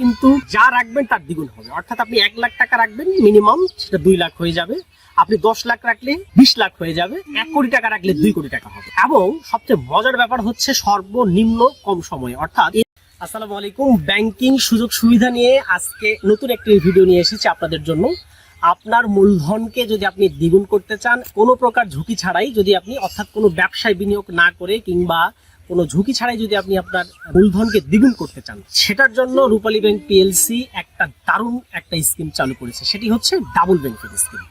কিন্তু যা রাখবেন তার দ্বিগুণ হবে। অর্থাৎ আপনি এক লাখ টাকা রাখবেন মিনিমাম, সেটা দুই লাখ হয়ে যাবে। আপনি দশ লাখ রাখলে বিশ লাখ হয়ে যাবে। এক কোটি টাকা রাখলে দুই কোটি টাকা হবে। এবং সবচেয়ে মজার ব্যাপার হচ্ছে সর্বনিম্ন কম সময়ে। অর্থাৎ আসসালামু আলাইকুম। ব্যাংকিং সুযোগ সুবিধা নিয়ে আজকে নতুন একটি ভিডিও নিয়ে এসেছি আপনাদের জন্য। আপনার মূলধনকে যদি আপনি দ্বিগুণ করতে চান, কোনো প্রকার ঝুঁকি ছাড়াই যদি আপনি অর্থাৎ কোনো ব্যবসায় বিনিয়োগ না করে কিংবা কোনো ঝুঁকি ছাড়াই যদি আপনি আপনার মূলধনকে দ্বিগুণ করতে চান, সেটার জন্য রূপালী ব্যাংক পিএলসি একটা দারুণ একটা স্কিম চালু করেছে। সেটি হচ্ছে ডাবল বেনিফিট স্কিম।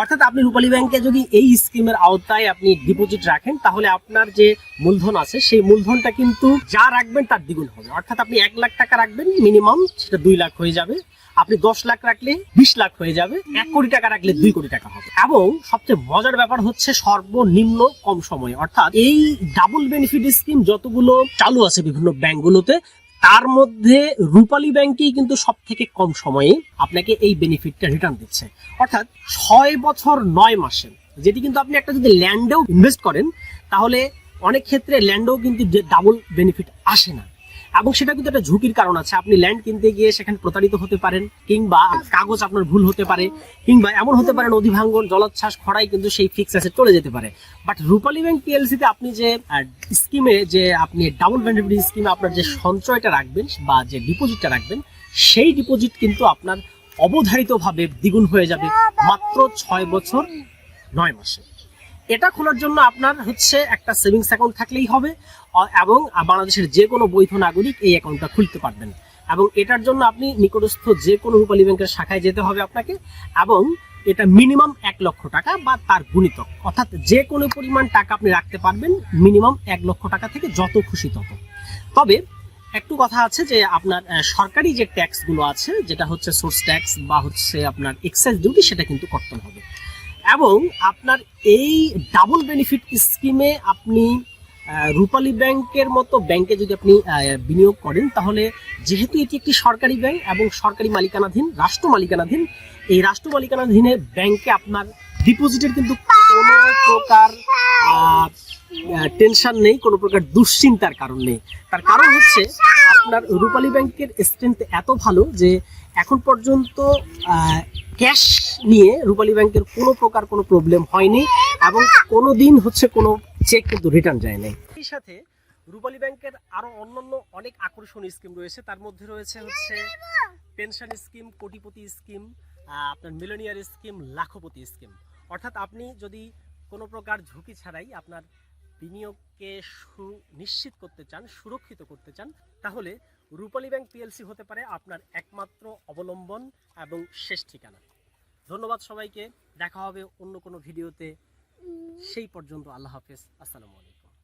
অর্থাৎ আপনি রূপালী ব্যাংকে যদি এই স্কিমের আওতায় আপনি ডিপোজিট রাখেন, তাহলে আপনার যে মূলধন আছে, সেই মূলধনটা কিন্তু যা রাখবেন তার দ্বিগুণ হবে। অর্থাৎ আপনি এক লাখ টাকা রাখবেন মিনিমাম সেটা দুই লাখ হয়ে যাবে। আপনি দশ লাখ রাখলে বিশ লাখ হয়ে যাবে, এক কোটি টাকা রাখলে দুই কোটি টাকা হবে। এবং সবচেয়ে মজার ব্যাপার হচ্ছে সর্বনিম্ন কম সময়ে, অর্থাৎ এই ডাবল বেনিফিট স্কিম যতগুলো চালু আছে বিভিন্ন ব্যাংকগুলোতে তার মধ্যে রূপালী ব্যাংকেই কিন্তু সব থেকে কম সময়ে আপনাকে এই বেনিফিটটা রিটার্ন দিচ্ছে। অর্থাৎ ছয় বছর নয় মাসে, যেটি কিন্তু আপনি একটা যদি ল্যান্ডেও ইনভেস্ট করেন, তাহলে অনেক ক্ষেত্রে ল্যান্ডেও কিন্তু ডাবল বেনিফিট আসে না। এবং সেটা কিন্তু একটা ঝুঁকির কারণ আছে। আপনি ল্যান্ড কিনতে গিয়ে সেখানে প্রতারিত হতে পারেন, কিংবা কাগজ আপনার ভুল হতে পারে, কিংবা এমন হতে পারে নদী ভাঙ্গন জলোচ্ছ্বাস খরাই কিন্তু সেই ফিক্স আছে চলে যেতে পারে। বাট রূপালী ব্যাংক পিএলসি তে আপনি যে স্কিমে যে আপনি ডাবল বেনিফিট স্কিমে আপনার যে সঞ্চয়টা রাখবেন বা যে ডিপোজিটটা রাখবেন, সেই ডিপোজিট কিন্তু আপনার অবধারিতভাবে দ্বিগুণ হয়ে যাবে মাত্র ছয় বছর, নয় মাসে। এটা খোলার জন্য আপনার হচ্ছে একটা সেভিংস অ্যাকাউন্ট থাকলেই হবে এবং বাংলাদেশের যে কোনো বৈধ নাগরিক এই অ্যাকাউন্টটা খুলতে পারবেন। এবং এটার জন্য আপনি নিকটস্থ যে কোনো রূপালী ব্যাংকের শাখায় যেতে হবে আপনাকে, এবং এটা মিনিমাম এক লক্ষ টাকা বা তার গুণিতক। অর্থাৎ যে কোনো পরিমাণ টাকা আপনি রাখতে পারবেন, মিনিমাম এক লক্ষ টাকা থেকে যত খুশি তত। তবে একটু কথা আছে যে আপনার সরকারি যে ট্যাক্সগুলো আছে, যেটা হচ্ছে সোর্স ট্যাক্স বা হচ্ছে আপনার এক্সাইজ ডিউটি, সেটা কিন্তু করতে হবে। এবং আপনার এই ডাবল বেনিফিট স্কিমে আপনি রূপালী ব্যাংকের মতো ব্যাংকে যদি আপনি বিনিয়োগ করেন, তাহলে যেহেতু এটি একটি সরকারি ব্যাংক এবং সরকারি মালিকানাধীন, রাষ্ট্র মালিকানাধীন, এই রাষ্ট্র মালিকানাধীনে ব্যাংকে আপনার ডিপোজিটের কিন্তু কোনো প্রকার টেনশন নেই, কোনো প্রকার দুশ্চিন্তার কারণ নেই। তার কারণ হচ্ছে আপনার রূপালী ব্যাংকের স্ট্রেংথ এত ভালো যে এখন পর্যন্ত ক্যাশ নিয়ে রূপালী ব্যাংকের কোনো প্রকার কোনো প্রবলেম হয়নি এবং কোনো দিন হচ্ছে কোনো চেক কিন্তু রিটার্ন যায় নাই এই সাথে রূপালী ব্যাংকের আরও অন্যান্য অনেক আকর্ষণীয় স্কিম রয়েছে। তার মধ্যে রয়েছে হচ্ছে পেনশন স্কিম, কোটিপতি স্কিম আপনার মিলনিয়ার স্কিম, লাখপতি স্কিম। অর্থাৎ আপনি যদি কোনো প্রকার ঝুঁকি ছাড়াই আপনার বিনিয়োগকে সুনিশ্চিত করতে চান সুরক্ষিত করতে চান তাহলে রূপালী ব্যাংক পিএলসি হতে পারে আপনার একমাত্র অবলম্বন এবং শেষ ঠিকানা। ধন্যবাদ সবাইকে। দেখা হবে অন্য কোনো ভিডিওতে। সেই পর্যন্ত আল্লাহ হাফেজ। আসসালামু আলাইকুম।